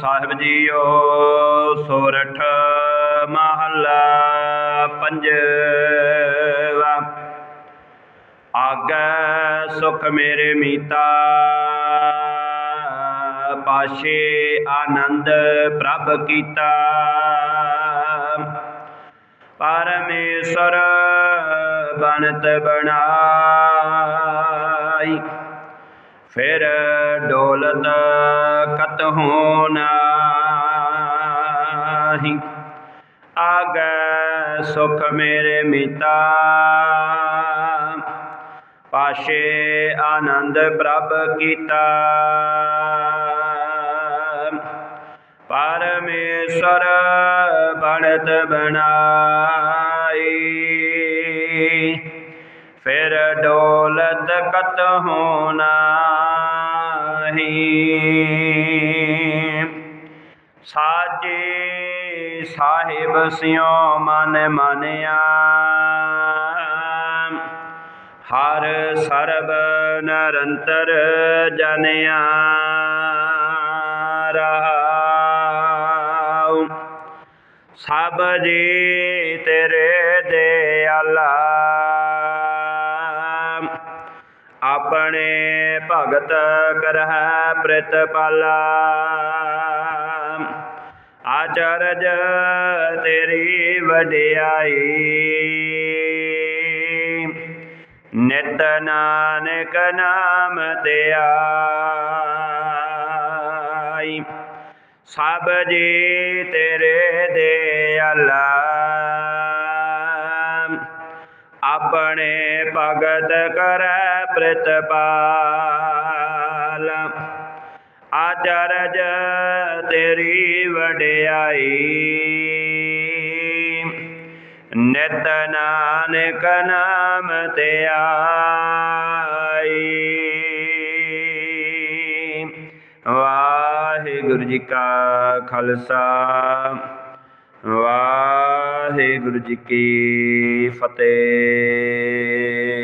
ਸਾਹਿਬ JIO, ਸੋਰਠ ਮਹੱਲਾ ਪੰਜਵਾ। ਆਗੈ ਸੁਖ ਮੇਰੇ ਮੀਤਾ, ਪਾਸ਼ੇ ਆਨੰਦ ਪ੍ਰਭ ਕੀਤਾ। ਪਰਮੇਸ਼ਰ ਬਣਤ ਬਣਾਈ ਫਿਰ ਡੋਲਤ ਕਤ ਹੋਨਾਹੀ। ਆਗੈ ਸੁਖ ਮੇਰੇ ਮਿਤਾ। ਪਾਸ਼ੇ ਆਨੰਦ ਪ੍ਰਭ ਕੀਤਾ। ਪਰਮੇਸ਼ਰ ਬਣਤ ਬਣਾਈ। ਫਿਰ ਡੋਲਤ ਕਤ ਹੋਨਾਹੀ ਸਾਚੇ ਸਾਹਿਬ ਸਿਓ ਮਨ ਮਾਨਿਆ। ਹਰ ਸਰਬ ਨਿਰੰਤਰ ਜਨਿਆ। ਰਹਾਉ ਸਭ ਜੀ ਤੇਰੇ ਦਿਆਲਾ ਆਪਣੇ ਭਗਤ ਕਰਹਿ ਪ੍ਰਿਤਪਾਲਾ। ਆਚਰਜ ਤੇਰੀ ਵਡਿਆਈ। ਨਿਤ ਨਾਨਕ ਨਾਮ ਧਿਆਈ। ਸਭ ਜੀ ਤੇਰੇ ਦਿਆਲਾ ਆਪਣੇ ਭਗਤ ਕਰੈ ਪ੍ਰਿਤਪਾਲ। ਆਚਰਜ ਤੇਰੀ ਵਡਿਆਈ। ਨਿਤ ਨਾਨਕ ਨਾਮ ਧਿਆਈ ਵਾਹਿਗੁਰੂ ਜੀ ਕਾ ਖਾਲਸਾ। ਵਾਹਿਗੁਰੂ ਜੀ ਕੀ ਫਤਿਹ।